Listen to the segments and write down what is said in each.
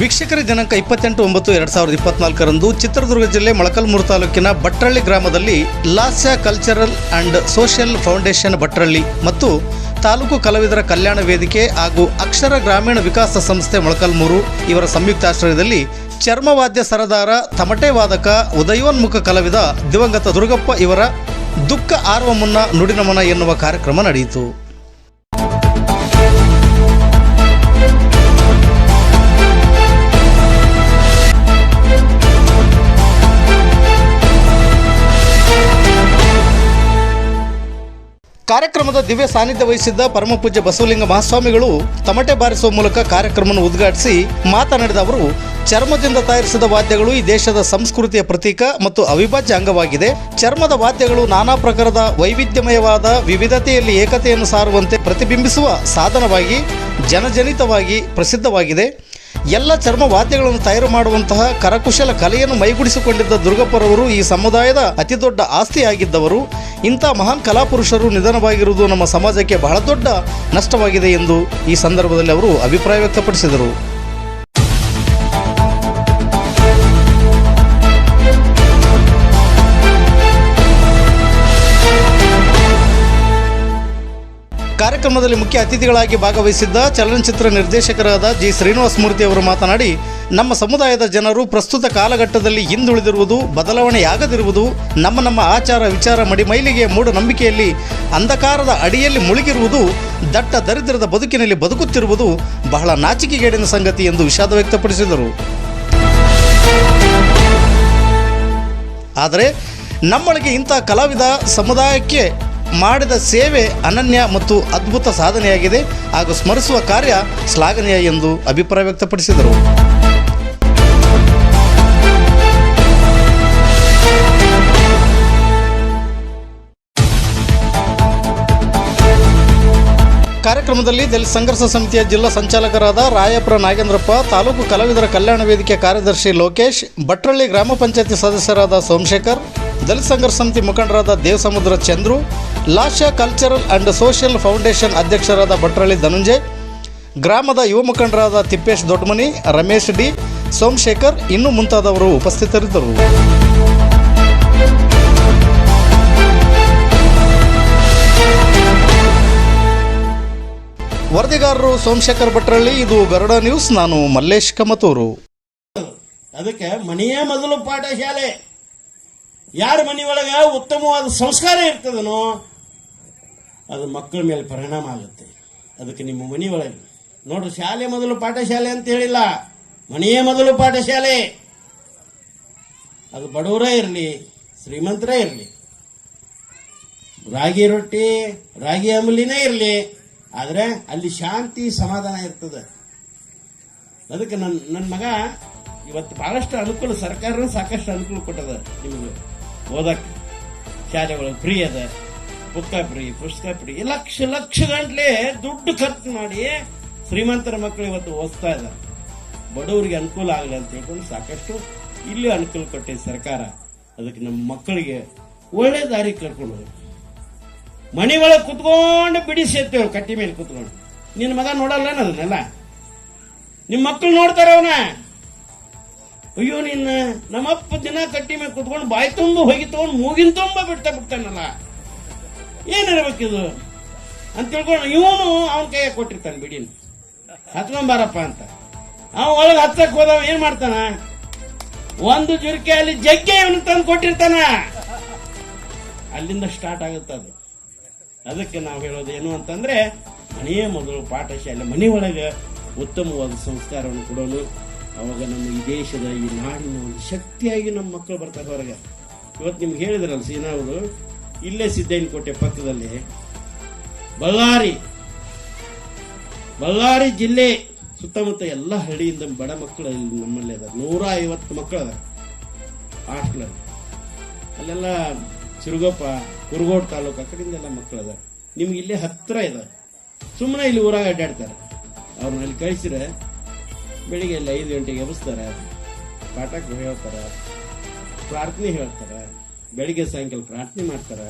ವೀಕ್ಷಕರ ದಿನಾಂಕ ಇಪ್ಪತ್ತೆಂಟು ಒಂಬತ್ತು ಎರಡು ಸಾವಿರದ ಇಪ್ಪತ್ನಾಲ್ಕರಂದು ಚಿತ್ರದುರ್ಗ ಜಿಲ್ಲೆ ಮೊಳಕಲ್ಮೂರು ತಾಲೂಕಿನ ಬಟ್ರಳ್ಳಿ ಗ್ರಾಮದಲ್ಲಿ Lasya cultural and social foundation Batralli ಮತ್ತು ತಾಲೂಕು ಕಲಾವಿದರ ಕಲ್ಯಾಣ ವೇದಿಕೆ ಹಾಗೂ ಅಕ್ಷರ ಗ್ರಾಮೀಣ ವಿಕಾಸ ಸಂಸ್ಥೆ ಮೊಳಕಲ್ಮೂರು ಇವರ ಸಂಯುಕ್ತಾಶ್ರಯದಲ್ಲಿ ಚರ್ಮವಾದ್ಯ ಸರದಾರ, ತಮಟೆ ವಾದಕ, ಉದಯೋನ್ಮುಖ ಕಲಾವಿದ ದಿವಂಗತ ದುರ್ಗಪ್ಪ ಇವರ ದುಃಖ ಆರ್ವ ಮುನ್ನ ನುಡಿನಮನ ಎನ್ನುವ ಕಾರ್ಯಕ್ರಮ ನಡೆಯಿತು. ಕಾರ್ಯಕ್ರಮದ ದಿವ್ಯ ಸಾನ್ನಿಧ್ಯ ವಹಿಸಿದ್ದ ಪರಮಪೂಜ್ಯ ಬಸವಲಿಂಗ ಮಹಾಸ್ವಾಮಿಗಳು ತಮಟೆ ಬಾರಿಸುವ ಮೂಲಕ ಕಾರ್ಯಕ್ರಮವನ್ನು ಉದ್ಘಾಟಿಸಿ ಮಾತನಾಡಿದ ಅವರು, ಚರ್ಮದಿಂದ ತಯಾರಿಸಿದ ವಾದ್ಯಗಳು ಈ ದೇಶದ ಸಂಸ್ಕೃತಿಯ ಪ್ರತೀಕ ಮತ್ತು ಅವಿಭಾಜ್ಯ ಅಂಗವಾಗಿದೆ. ಚರ್ಮದ ವಾದ್ಯಗಳು ನಾನಾ ಪ್ರಕಾರದ ವೈವಿಧ್ಯಮಯವಾದ ವಿವಿಧತೆಯಲ್ಲಿ ಏಕತೆಯನ್ನು ಸಾರುವಂತೆ ಪ್ರತಿಬಿಂಬಿಸುವ ಸಾಧನವಾಗಿ, ಜನಜನಿತವಾಗಿ ಪ್ರಸಿದ್ಧವಾಗಿದೆ. ಎಲ್ಲ ಚರ್ಮ ವಾದ್ಯಗಳನ್ನು ತಯಾರು ಮಾಡುವಂತಹ ಕರಕುಶಲ ಕಲೆಯನ್ನು ಮೈಗೂಡಿಸಿಕೊಂಡಿದ್ದ ದುರ್ಗಪ್ಪರವರು ಈ ಸಮುದಾಯದ ಅತಿ ದೊಡ್ಡ ಆಸ್ತಿಯಾಗಿದ್ದವರು. ಇಂಥ ಮಹಾನ್ ಕಲಾಪುರುಷರು ನಿಧನವಾಗಿರುವುದು ನಮ್ಮ ಸಮಾಜಕ್ಕೆ ಬಹಳ ದೊಡ್ಡ ನಷ್ಟವಾಗಿದೆ ಎಂದು ಈ ಸಂದರ್ಭದಲ್ಲಿ ಅವರು ಅಭಿಪ್ರಾಯ ವ್ಯಕ್ತಪಡಿಸಿದರು. ಕಾರ್ಯಕ್ರಮದಲ್ಲಿ ಮುಖ್ಯ ಅತಿಥಿಗಳಾಗಿ ಭಾಗವಹಿಸಿದ್ದ ಚಲನಚಿತ್ರ ನಿರ್ದೇಶಕರಾದ ಜಿ ಶ್ರೀನಿವಾಸ ಮೂರ್ತಿ ಅವರು ಮಾತನಾಡಿ, ನಮ್ಮ ಸಮುದಾಯದ ಜನರು ಪ್ರಸ್ತುತ ಕಾಲಘಟ್ಟದಲ್ಲಿ ಹಿಂದುಳಿದಿರುವುದು, ಬದಲಾವಣೆಯಾಗದಿರುವುದು, ನಮ್ಮ ನಮ್ಮ ಆಚಾರ ವಿಚಾರ ಮಡಿಮೈಲಿಗೆ ಮೂಢನಂಬಿಕೆಯಲ್ಲಿ ಅಂಧಕಾರದ ಅಡಿಯಲ್ಲಿ ಮುಳುಗಿರುವುದು, ದಟ್ಟ ದರಿದ್ರದ ಬದುಕಿನಲ್ಲಿ ಬದುಕುತ್ತಿರುವುದು ಬಹಳ ನಾಚಿಕೆಗೇಡಿನ ಸಂಗತಿ ಎಂದು ವಿಷಾದ ವ್ಯಕ್ತಪಡಿಸಿದರು. ಆದರೆ, ನಮ್ಮೊಳಗೆ ಇಂಥ ಕಲಾವಿದ ಸಮುದಾಯಕ್ಕೆ ಮಾಡಿದ ಸೇವೆ ಅನನ್ಯ ಮತ್ತು ಅದ್ಭುತ ಸಾಧನೆಯಾಗಿದೆ ಹಾಗೂ ಸ್ಮರಿಸುವ ಕಾರ್ಯ ಶ್ಲಾಘನೀಯ ಎಂದು ಅಭಿಪ್ರಾಯ ವ್ಯಕ್ತಪಡಿಸಿದರು. ಕಾರ್ಯಕ್ರಮದಲ್ಲಿ ದಲಿತ ಸಂಘರ್ಷ ಸಮಿತಿಯ ಜಿಲ್ಲಾ ಸಂಚಾಲಕರಾದ ರಾಯಪುರ ನಾಗೇಂದ್ರಪ್ಪ, ತಾಲೂಕು ಕಲಾವಿದರ ಕಲ್ಯಾಣ ವೇದಿಕೆ ಕಾರ್ಯದರ್ಶಿ ಲೋಕೇಶ್, ಭಟ್ರಳ್ಳಿ ಗ್ರಾಮ ಪಂಚಾಯತಿ ಸದಸ್ಯರಾದ ಸೋಮಶೇಖರ್ ದಲಿತ ಸಂಘರ್ಷ ಸಮಿತಿ ಮುಖಂಡರಾದ Devasamudra Chandru Lasya cultural and social foundation ಅಧ್ಯಕ್ಷರಾದ ಭಟ್ರಳ್ಳಿ ಧನುಂಜಯ್, ಗ್ರಾಮದ ಯುವ ಮುಖಂಡರಾದ ತಿಪ್ಪೇಶ್ ದೊಡ್ಡಮನಿ ರಮೇಶ್ ಡಿ, ಸೋಮಶೇಖರ್, ಇನ್ನೂ ಮುಂತಾದವರು ಉಪಸ್ಥಿತರಿದ್ದರು. ವರದಿಗಾರರು ಸೋಮಶೇಖರ್ ಭಟ್ರಳ್ಳಿ, ಇದು ಗರುಡ ನ್ಯೂಸ್, ನಾನು ಮಲ್ಲೇಶ್ ಕಮತೂರು. ಅದಕ್ಕೆ ಮನೆಯೇ ಮೊದಲು ಪಾಠಶಾಲೆ. ಯಾರ ಮನೆಯೊಳಗ ಉತ್ತಮವಾದ ಸಂಸ್ಕಾರ ಇರ್ತದನೋ, ಅದು ಮಕ್ಕಳ ಮೇಲೆ ಪರಿಣಾಮ ಆಗುತ್ತೆ. ಅದಕ್ಕೆ ನಿಮ್ಮ ಮನೆಯೊಳಗೆ, ನೋಡ್ರಿ, ಶಾಲೆ ಮೊದಲು ಪಾಠಶಾಲೆ ಅಂತ ಹೇಳಿಲ್ಲ. ಮನೆಯೇ ಮೊದಲು ಪಾಠಶಾಲೆ. ಅದು ಬಡವರೇ ಇರಲಿ, ಶ್ರೀಮಂತರೇ ಇರಲಿ. ರಾಗಿ ರೊಟ್ಟಿ, ರಾಗಿ ಅಂಬಲಿನೇ ಇರಲಿ, ಆದರೆ ಅಲ್ಲಿ ಶಾಂತಿ, ಸಮಾಧಾನ ಇರ್ತದೆ. ಅದಕ್ಕೆ ನನ್ನ ನನ್ನ ಮಗ ಇವತ್ತು ಭಾಳಷ್ಟು ಅನುಕೂಲ ಸರ್ಕಾರ ಸಾಕಷ್ಟು ಅನುಕೂಲ ಕೊಟ್ಟದ ನಿಮಗೆ. ಓದಕ್ಕೆ ಶಾಲೆಗಳು ಫ್ರೀ ಅದ ಪುಸ್ತಕ ಫ್ರೀ ಪುಸ್ತಕ ಫ್ರೀ, ಲಕ್ಷ ಲಕ್ಷ ಗಂಟ್ಲೆ ದುಡ್ಡು ಖರ್ಚು ಮಾಡಿ ಶ್ರೀಮಂತರ ಮಕ್ಕಳು ಇವತ್ತು ಓದ್ತಾ ಇದ್ದಾರೆ ಬಡವರಿಗೆ ಅನುಕೂಲ ಆಗಲಿ ಅಂತ ಹೇಳ್ಕೊಂಡು ಸಾಕಷ್ಟು ಇಲ್ಲಿ ಅನುಕೂಲ ಕೊಟ್ಟಿದೆ ಸರ್ಕಾರ. ಅದಕ್ಕೆ ನಮ್ಮ ಮಕ್ಕಳಿಗೆ ಒಳ್ಳೆ ದಾರಿ ಕರ್ಕೊಂಡು ಮನೆ ಒಳಗೆ ಕುತ್ಕೊಂಡು ಬಿಡಿಸಿರ್ತೇವೆ ಕಟ್ಟಿ ಮೇಲೆ ಕುತ್ಕೊಂಡು. ನಿನ್ನ ಮಗ ನೋಡಲ್ಲ ಅದನ್ನೆಲ್ಲ ನಿಮ್ಮ ಮಕ್ಕಳು ನೋಡ್ತಾರೆ ಅವನ? ಅಯ್ಯೋ, ನಿನ್ನ ನಮ್ಮಪ್ಪ ದಿನ ಕಟ್ಟಿ ಮೇಲೆ ಕುತ್ಕೊಂಡು ಬಾಯಿ ತುಂಬ ಹೋಗಿ ತಗೊಂಡು ಮೂಗಿನ ತುಂಬ ಬಿಡ್ತಾ ಬಿಡ್ತಾನಲ್ಲ. ಏನಿರ್ಬೇಕಿದು ಅಂತ ತಿಳ್ಕೊಂಡು ಇವನು ಅವನ ಕೈಯಾಗ ಕೊಟ್ಟಿರ್ತಾನೆ ಬಿಡಿನ ಹತ್ಕೊಂಬಾರಪ್ಪ ಅಂತ. ಅವ ಒಳಗೆ ಹತ್ತಕ್ಕೆ ಹೋದವ ಏನ್ ಮಾಡ್ತಾನ? ಒಂದು ಜುರ್ಕೆ ಅಲ್ಲಿ ಜಗ್ಗೆ ಇವನು ತಂದು ಕೊಟ್ಟಿರ್ತಾನ. ಅಲ್ಲಿಂದ ಸ್ಟಾರ್ಟ್ ಆಗುತ್ತೆ ಅದು. ಅದಕ್ಕೆ ನಾವು ಹೇಳೋದು ಏನು ಅಂತಂದ್ರೆ, ಮನೆಯ ಮೊದಲು ಪಾಠಶಾಲೆ ಮನೆಯೊಳಗೆ ಉತ್ತಮವಾದ ಸಂಸ್ಕಾರವನ್ನು ಕೊಡೋನು ಅವಾಗ ನಮ್ಮ ಈ ದೇಶದ ಈ ನಾಡಿನ ಒಂದು ಶಕ್ತಿಯಾಗಿ ನಮ್ಮ ಮಕ್ಕಳು ಬರ್ತಾರೆ ಹೊರಗೆ. ಇವತ್ತು ನಿಮ್ಗೆ ಹೇಳಿದ್ರಲ್ಲ ಸೀನಾ ಅವರು, ಇಲ್ಲೇ ಸಿದ್ದಯ್ಯನಕೋಟೆ ಪಕ್ಕದಲ್ಲಿ ಬಳ್ಳಾರಿ ಬಳ್ಳಾರಿ ಜಿಲ್ಲೆ ಸುತ್ತಮುತ್ತ ಎಲ್ಲ ಹಳ್ಳಿಯಿಂದ ಬಡ ಮಕ್ಕಳು ನಮ್ಮಲ್ಲಿ ಅದ ನೂರ ಐವತ್ತು ಮಕ್ಕಳು ಅದ ಹಾಸ್ಟ್ಲಲ್ಲಿ. ಅಲ್ಲೆಲ್ಲ ಸಿರುಗಪ್ಪ ಕುರುಗೋಡ್ ತಾಲೂಕು ಆ ಕಡೆಯಿಂದ ಎಲ್ಲ ಮಕ್ಕಳು ಅದ ನಿಮ್ಗೆ ಇಲ್ಲೇ ಹತ್ತಿರ ಇದೆ ಸುಮ್ಮನೆ ಇಲ್ಲಿ ಊರಾಗ ಅಡ್ಡಾಡ್ತಾರೆ. ಅವ್ರನ್ನ ಅಲ್ಲಿ ಕಳಿಸಿದ್ರೆ ಬೆಳಿಗ್ಗೆ ಎಲ್ಲ ಐದು ಗಂಟೆಗೆ ಎಬ್ಬಿಸ್ತಾರೆ. ಪಾಠಕ್ಕೆ ಹೇಳ್ತಾರೆ. ಪ್ರಾರ್ಥನೆ ಹೇಳ್ತಾರೆ. ಬೆಳಿಗ್ಗೆ ಸಾಯಂಕಾಲ ಪ್ರಾರ್ಥನೆ ಮಾಡ್ತಾರೆ.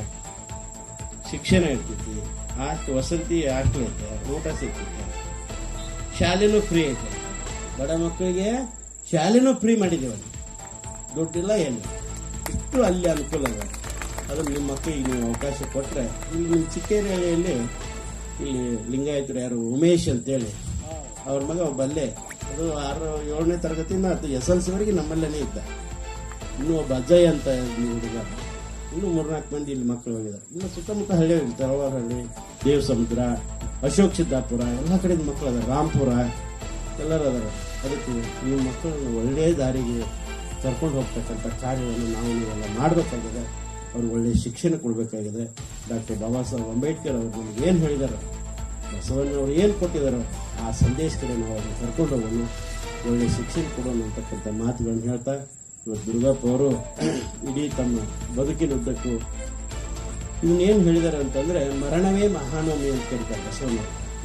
ಶಿಕ್ಷಣ ಇರ್ತೈತಿ. ಆಸ್ಟ್ ವಸತಿ ಹಾಸ್ಟೆಲ್ ಐತೆ. ಊಟ ಸಿಗ್ತೈತೆ. ಶಾಲೆನೂ ಫ್ರೀ ಐತೆ. ಬಡ ಮಕ್ಕಳಿಗೆ ಶಾಲೆನೂ ಫ್ರೀ ಮಾಡಿದ್ದೀವಿ ದುಡ್ಡಿಲ್ಲ ಏನು? ಇಷ್ಟು ಅಲ್ಲಿ ಅನುಕೂಲ ಇದೆ. ಅದು ನಿಮ್ಮ ಮಕ್ಕಳಿಗೆ ನೀವು ಅವಕಾಶ ಕೊಟ್ಟರೆ ಇಲ್ಲಿ ನಿಮ್ಮ ಚಿಕ್ಕೇರಿಯಲ್ಲಿ ಇಲ್ಲಿ ಲಿಂಗಾಯತರು ಯಾರು ಉಮೇಶ್ ಅಂತೇಳಿ ಅವ್ರ ಮಗ ಒಬ್ಬ ಅಲ್ಲೇ. ಅದು ಆರು ಏಳನೇ ತರಗತಿಯಿಂದ ಅದು ಎಸ್ ಎಲ್ ಸಿವರೆಗೆ ನಮ್ಮಲ್ಲೇ ಇದ್ದ. ಇನ್ನೂ ಒಬ್ಬ ಅಜಯ್ ಅಂತ ಹುಡುಗ. ಇನ್ನೂ ಮೂರ್ನಾಲ್ಕು ಮಂದಿ ಇಲ್ಲಿ ಮಕ್ಕಳು ಹೋಗಿದ್ದಾರೆ. ಇನ್ನು ಸುತ್ತಮುತ್ತ ಹಳ್ಳಿ ತರವಾರಹಳ್ಳಿ ಹಳ್ಳಿ ಸಮುದ್ರ ಅಶೋಕ್ ಸಿದ್ದಾಪುರ, ಎಲ್ಲ ಕಡೆಯಿಂದ ಮಕ್ಕಳು ಅದಾರೆ ರಾಮ್ಪುರ ಎಲ್ಲರೂ ಅದಾರೆ ಅದಕ್ಕೆ ನಿಮ್ಮ ಮಕ್ಕಳನ್ನು ಒಳ್ಳೆಯ ದಾರಿಗೆ ಕರ್ಕೊಂಡು ಹೋಗ್ತಕ್ಕಂಥ ಕಾರ್ಯವನ್ನು ನಾವು ನೀವೆಲ್ಲ ಮಾಡಬೇಕಾಗಿದೆ. ಅವ್ರಿಗೆ ಒಳ್ಳೆಯ ಶಿಕ್ಷಣ ಕೊಡಬೇಕಾಗಿದೆ. ಡಾಕ್ಟರ್ ಬಾಬಾ ಸಾಹೇಬ್ ಅಂಬೇಡ್ಕರ್ ಅವರು ಏನು ಹೇಳಿದಾರೆ ಬಸವಣ್ಣವ್ರು ಏನು ಕೊಟ್ಟಿದ್ದಾರೋ ಆ ಸಂದೇಶ ಕಡೆ ನಾವು ಅವ್ರನ್ನ ಕರ್ಕೊಂಡು ಹೋಗೋಣ ಒಳ್ಳೆ ಶಿಕ್ಷಣ ಕೊಡೋಣ ಅಂತಕ್ಕಂಥ ಮಾತುಗಳನ್ನು ಹೇಳ್ತಾ ಇವತ್ತು ದುರ್ಗಪ್ಪ ಅವರು ಇಡೀ ತಮ್ಮ ಬದುಕಿನುದ್ದಕ್ಕೂ ಇವನ್ನೇನು ಹೇಳಿದ್ದಾರೆ ಅಂತಂದ್ರೆ, ಮರಣವೇ ಮಹಾನವಮಿ ಅಂತ ಕರೀತಾರೆ ಬಸವಣ್ಣ.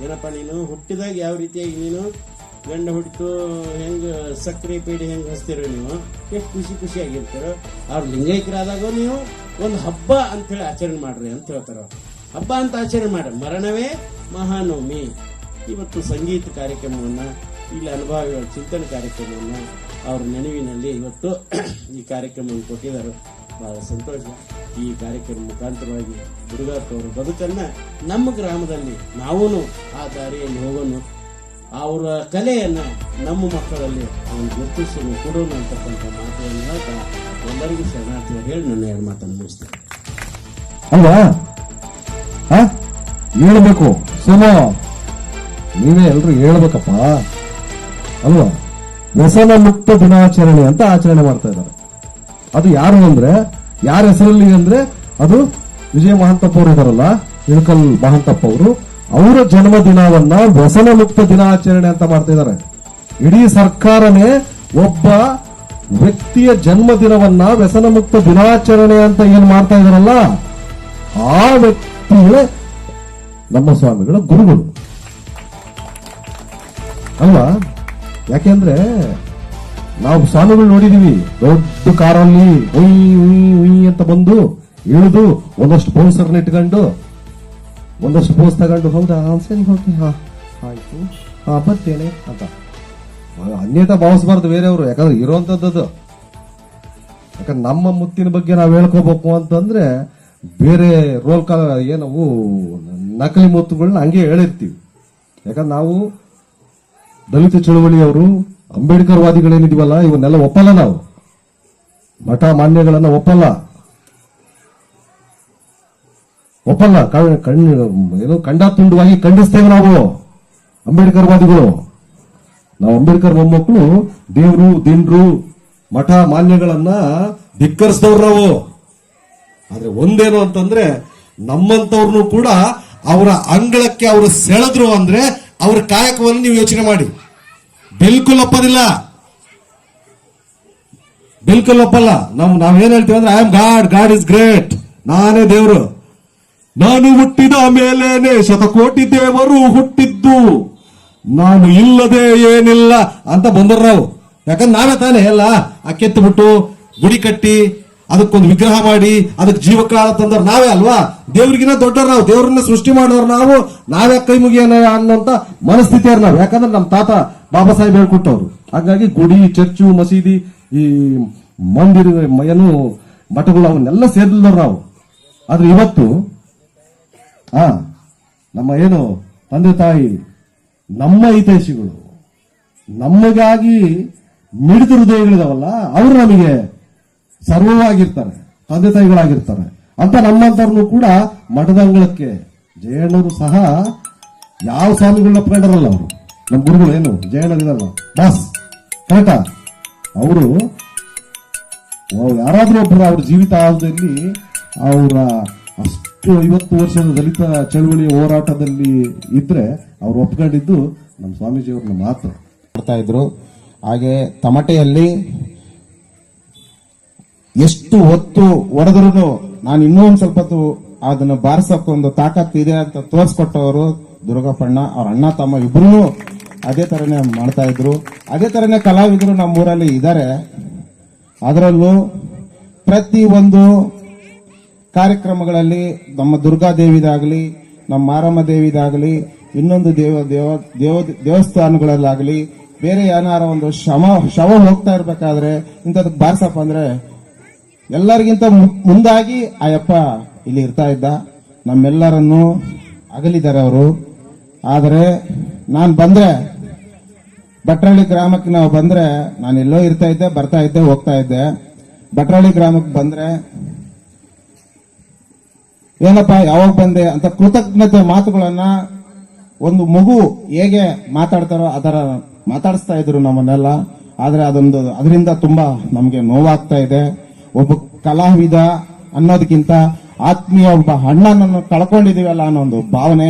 ಏನಪ್ಪ ನೀನು? ಹುಟ್ಟಿದಾಗ ಯಾವ ರೀತಿಯಾಗಿ ನೀನು? ಗಂಡ ಹುಟ್ಟಿತು ಹೆಂಗೆ ಸಕ್ಕರೆ ಪೇಡಿ ಹೆಂಗ್ ಹಚ್ತಿರೋ ನೀವು? ಎಷ್ಟು ಖುಷಿ ಖುಷಿಯಾಗಿರ್ತೀರೋ ಅವ್ರು ಲಿಂಗೈಕ್ಯರಾದಾಗ ನೀವು? ಒಂದು ಹಬ್ಬ ಅಂತೇಳಿ ಆಚರಣೆ ಮಾಡ್ರಿ ಅಂತ ಹೇಳ್ತಾರೆ. ಹಬ್ಬ ಅಂತ ಆಚರಣೆ ಮಾಡ್ರಿ. ಮರಣವೇ ಮಹಾನವಮಿ. ಇವತ್ತು ಸಂಗೀತ ಕಾರ್ಯಕ್ರಮವನ್ನ, ಇಲ್ಲಿ ಅನುಭವಿಗಳ ಚಿಂತನೆ ಕಾರ್ಯಕ್ರಮವನ್ನ ಅವ್ರ ನೆನವಿನಲ್ಲಿ ಇವತ್ತು ಈ ಕಾರ್ಯಕ್ರಮವನ್ನು ಕೊಟ್ಟಿದ್ದಾರೆ. ಬಹಳ ಸಂತೋಷ. ಈ ಕಾರ್ಯಕ್ರಮ ಮುಖಾಂತರವಾಗಿ ಅವರ ಬದುಕನ್ನ ನಮ್ಮ ಗ್ರಾಮದಲ್ಲಿ ನಾವೂ ಆ ದಾರಿಯಲ್ಲಿ ಹೋಗೋನು. ಅವರ ಕಲೆಯನ್ನ ನಮ್ಮ ಮಕ್ಕಳಲ್ಲಿ ಅವನು ಗುರುತಿಸಲು ಕೊಡೋಣ ಅಂತಕ್ಕಂಥ ಮಾತುಗಳನ್ನು ಹೇಳ್ತಾ ಎಲ್ಲರಿಗೂ ಶರಣಾರ್ಥಿಗಳು ಹೇಳಿ ನನ್ನ ಎರಡು ಮಾತನ್ನು ಮುಗಿಸ್ತೇನೆ. ಹೇಳ್ಬೇಕು. ಸೋಮ, ನೀವೇ ಎಲ್ರು ಹೇಳ್ಬೇಕಪ್ಪ. ಅಲ್ವಾ? ವ್ಯಸನ ಮುಕ್ತ ದಿನಾಚರಣೆ ಅಂತ ಆಚರಣೆ ಮಾಡ್ತಾ ಇದ್ದಾರೆ. ಅದು ಯಾರು ಅಂದ್ರೆ, ಯಾರ ಹೆಸರಲ್ಲಿ ಅಂದ್ರೆ, ಅದು ವಿಜಯ ಮಹಾಂತಪ್ಪ ಅವರು ಇದಾರಲ್ಲ ಇಳಕಲ್ ಮಹಾಂತಪ್ಪ ಅವರು, ಅವರ ಜನ್ಮ ದಿನವನ್ನ ವ್ಯಸನ ಮುಕ್ತ ದಿನಾಚರಣೆ ಅಂತ ಮಾಡ್ತಾ ಇದ್ದಾರೆ. ಇಡೀ ಸರ್ಕಾರನೇ ಒಬ್ಬ ವ್ಯಕ್ತಿಯ ಜನ್ಮ ದಿನವನ್ನ ವ್ಯಸನ ಮುಕ್ತ ದಿನಾಚರಣೆ ಅಂತ ಏನ್ ಮಾಡ್ತಾ ಇದಾರಲ್ಲ ಆ ವ್ಯಕ್ತಿಯೇ ನಮ್ಮ ಸ್ವಾಮಿಗಳ ಗುರುಗಳು. ಅಲ್ವಾ? ಯಾಕೆಂದ್ರೆ ನಾವು ಸ್ವಾಮಿಗಳು ನೋಡಿದೀವಿ. ದೊಡ್ಡ ಕಾರಲ್ಲಿ ಉಯ್ ಉಯ್ ಉಯ್ ಅಂತ ಬಂದು ಇಳಿದು ಒಂದಷ್ಟು ಪೋಸ್ಟರ್ನ ಇಟ್ಕೊಂಡು, ಒಂದಷ್ಟು ಪೋಸ್ ತಗೊಂಡು, ಹೌದಾ? ಸರಿ ಹೋಗಿ ಹಾ, ಆಯ್ತು. ಹಾ, ಬರ್ತೇನೆ ಅಂತ. ಅನ್ಯತಾ ಭಾವಿಸಬಾರ್ದು ಬೇರೆಯವರು, ಯಾಕಂದ್ರೆ ಇರುವಂತದ್ದು ಯಾಕಂದ್ರೆ ನಮ್ಮ ಮುತ್ತಿನ ಬಗ್ಗೆ ನಾವು ಹೇಳ್ಕೋಬೇಕು ಅಂತಂದ್ರೆ ಬೇರೆ ರೋಲ್ ಕಾಲ ಏನವು ನಕಲಿ ಮುತ್ತುಗಳನ್ನ ಹಂಗೆ ಹೇಳಿರ್ತೀವಿ. ಯಾಕಂದ್ರೆ ನಾವು ದಲಿತ ಚಳುವಳಿಯವರು ಅಂಬೇಡ್ಕರ್ ವಾದಿಗಳೇನಿದೀವಲ್ಲ ಇವನ್ನೆಲ್ಲ ಒಪ್ಪಲ್ಲ ನಾವು. ಮಠ ಮಾನ್ಯಗಳನ್ನ ಒಪ್ಪಲ್ಲ. ಒಪ್ಪಲ್ಲ. ಕಣ್ಣು ಏನು ಕಂಡ ತುಂಡವಾಗಿ ಖಂಡಿಸ್ತೇವೆ ನಾವು ಅಂಬೇಡ್ಕರ್ ವಾದಿಗಳು ನಾವು ಅಂಬೇಡ್ಕರ್ ಮೊಮ್ಮಕ್ಕಳು ದೇವ್ರು ದಿಂಡ್ರು ಮಠ ಮಾನ್ಯಗಳನ್ನ ಧಿಕ್ಕರಿಸಿದವ್ರು ನಾವು. ಆದ್ರೆ ಒಂದೇನು ಅಂತಂದ್ರೆ ನಮ್ಮಂತವ್ರನ್ನು ಕೂಡ ಅವರ ಅಂಗಳಕ್ಕೆ ಅವರು ಸೆಳೆದ್ರು ಅಂದ್ರೆ ಅವ್ರ ಕಾಯಕವನ್ನು ನೀವು ಯೋಚನೆ ಮಾಡಿ. ಬಿಲ್ಕುಲ್ ಒಪ್ಪದಿಲ್ಲ. ಬಿಲ್ಕುಲ್ ಒಪ್ಪಲ್ಲ. ನಾವು ನಾವೇನ್ ಹೇಳ್ತೀವಿ ಅಂದ್ರೆ I am God God is great ನಾನೇ ದೇವರು. ನಾನು ಹುಟ್ಟಿದ ಮೇಲೇನೆ ಶತಕೋಟಿ ದೇವರು ಹುಟ್ಟಿದ್ದು. ನಾನು ಇಲ್ಲದೆ ಏನಿಲ್ಲ ಅಂತ ಬಂದರು ನಾವು. ಯಾಕಂದ್ರೆ ನಾವೇ ತಾನೇ, ಎಲ್ಲ, ಆ ಬಿಟ್ಟು ಗುಡಿ ಕಟ್ಟಿ ಅದಕ್ಕೊಂದು ವಿಗ್ರಹ ಮಾಡಿ, ಅದಕ್ಕೆ ಜೀವಕಾಲ ತಂದವ್ರು ನಾವೇ ಅಲ್ವಾ? ದೇವ್ರಿಗಿನ ದೊಡ್ಡವ್ರು ನಾವು, ದೇವ್ರನ್ನ ಸೃಷ್ಟಿ ಮಾಡೋರು ನಾವು. ನಾವೇ ಕೈ ಮುಗಿಯೋಣ ಅನ್ನೋಂತ ಮನಸ್ಥಿತಿಯವ್ರು ನಾವು. ಯಾಕಂದ್ರೆ ನಮ್ಮ ತಾತ ಬಾಬಾ ಸಾಹೇಬ್ ಹೇಳ್ಕೊಟ್ಟವ್ರು. ಹಾಗಾಗಿ ಗುಡಿ, ಚರ್ಚು, ಮಸೀದಿ, ಈ ಮಂದಿರ, ಏನು, ಮಠಗಳು ಅವನ್ನೆಲ್ಲ ಸೇರಿದವ್ರು ನಾವು. ಆದ್ರೆ ಇವತ್ತು, ಆ, ನಮ್ಮ ಏನು, ತಂದೆ, ತಾಯಿ, ನಮ್ಮ ಹಿತೈಷಿಗಳು, ನಮಗಾಗಿ ಮಿಡಿದ ಹೃದಯಗಳಿದಾವಲ್ಲ, ಅವರು ನಮಗೆ ಸರ್ವವಾಗಿರ್ತಾರೆ, ತಂದೆ ತಾಯಿಗಳಾಗಿರ್ತಾರೆ. ಅಂತ ನಮ್ಮಂತವ್ರನ್ನು ಕೂಡ ಮಠದ ಅಂಗಳಕ್ಕೆ ಸಹ ಯಾವ ಸ್ವಾಮಿಗಳನ್ನ ಒಪ್ಕೊಂಡರಲ್ಲ ಅವರು. ನಮ್ಮ ಗುರುಗಳು ಏನು ಜಯಣ್ಣರಿದಲ್ಲ ಬಾಸ್, ಕರೆಕ್ಟಾ? ಅವರು ಯಾರಾದರೂ ಒಬ್ಬರು ಅವ್ರ ಜೀವಿತಾವಧಿಯಲ್ಲಿ ಅವರ ಅಷ್ಟು ಐವತ್ತು ವರ್ಷದ ದಲಿತ ಚಳುವಳಿ ಹೋರಾಟದಲ್ಲಿ ಇದ್ರೆ ಅವ್ರು ಒಪ್ಕೊಂಡಿದ್ದು ನಮ್ಮ ಸ್ವಾಮೀಜಿಯವ್ರನ್ನ ಮಾತ್ರ. ಕೊಡ್ತಾ ಇದ್ರು. ಹಾಗೆ ತಮಟೆಯಲ್ಲಿ ಎಷ್ಟು ಹೊತ್ತು ಹೊಡೆದ್ರು ನಾನು ಇನ್ನೂ ಒಂದ್ ಸ್ವಲ್ಪ ಅದನ್ನ ಬಾರಿಸಕ್ಕೆ ಒಂದು ತಾಕತ್ ಇದೆ ಅಂತ ತೋರಿಸ್ಕೊಟ್ಟವರು ದುರ್ಗಪ್ಪಣ್ಣ ಅವ್ರ ಅಣ್ಣ, ತಮ್ಮ ಇಬ್ರು ಅದೇ ತರನೇ ಮಾಡ್ತಾ ಇದ್ರು. ಅದೇ ತರನೇ ಕಲಾವಿದರು ನಮ್ಮ ಊರಲ್ಲಿ ಇದ್ದಾರೆ ಅದರಲ್ಲೂ ಪ್ರತಿ ಒಂದು ಕಾರ್ಯಕ್ರಮಗಳಲ್ಲಿ ನಮ್ಮ ದುರ್ಗಾ ದೇವಿದಾಗಲಿ, ನಮ್ಮ ಮಾರಮ್ಮ ದೇವಿದಾಗಲಿ, ಇನ್ನೊಂದು ದೇವ ದೇವ ದೇವ, ದೇವಸ್ಥಾನಗಳಲ್ಲಾಗಲಿ, ಬೇರೆ ಏನಾರ ಒಂದು ಶವ ಶವ ಹೋಗ್ತಾ ಇರ್ಬೇಕಾದ್ರೆ ಇಂಥದ್ ಬಾರಿಸಪ್ಪ ಅಂದ್ರೆ ಎಲ್ಲರಿಗಿಂತ ಮುಂದಾಗಿ ಆಯಪ್ಪ ಇಲ್ಲಿ ಇರ್ತಾ ಇದ್ದ. ನಮ್ಮೆಲ್ಲರನ್ನು ಅಗಲಿದ್ದಾರೆ ಅವರು. ಆದರೆ ನಾನು ಬಂದ್ರೆ, ಭಟ್ರಳ್ಳಿ ಗ್ರಾಮಕ್ಕೆ ನಾವು ಬಂದ್ರೆ, ನಾನು ಎಲ್ಲೋ ಇರ್ತಾ ಇದ್ದೆ, ಬರ್ತಾ ಇದ್ದೆ, ಹೋಗ್ತಾ ಇದ್ದೆ. ಭಟ್ರಳ್ಳಿ ಗ್ರಾಮಕ್ಕೆ ಬಂದ್ರೆ, ಏನಪ್ಪ ಯಾವಾಗ ಬಂದೆ ಅಂತ ಕೃತಜ್ಞತೆ ಮಾತುಗಳನ್ನ ಒಂದು ಮಗು ಹೇಗೆ ಮಾತಾಡ್ತಾರೋ ಅದರ ಮಾತಾಡಿಸ್ತಾ ಇದ್ರು ನಮ್ಮನ್ನೆಲ್ಲ. ಆದರೆ ಅದೊಂದು, ಅದರಿಂದ ತುಂಬಾ ನಮಗೆ ನೋವಾಗ್ತಾ ಇದೆ. ಒಬ್ಬ ಕಲಾವಿದ ಅನ್ನೋದಕ್ಕಿಂತ ಆತ್ಮೀಯ ಒಬ್ಬ ಅಣ್ಣನನ್ನು ಕಳ್ಕೊಂಡಿದೀವಲ್ಲ ಅನ್ನೋ ಒಂದು ಭಾವನೆ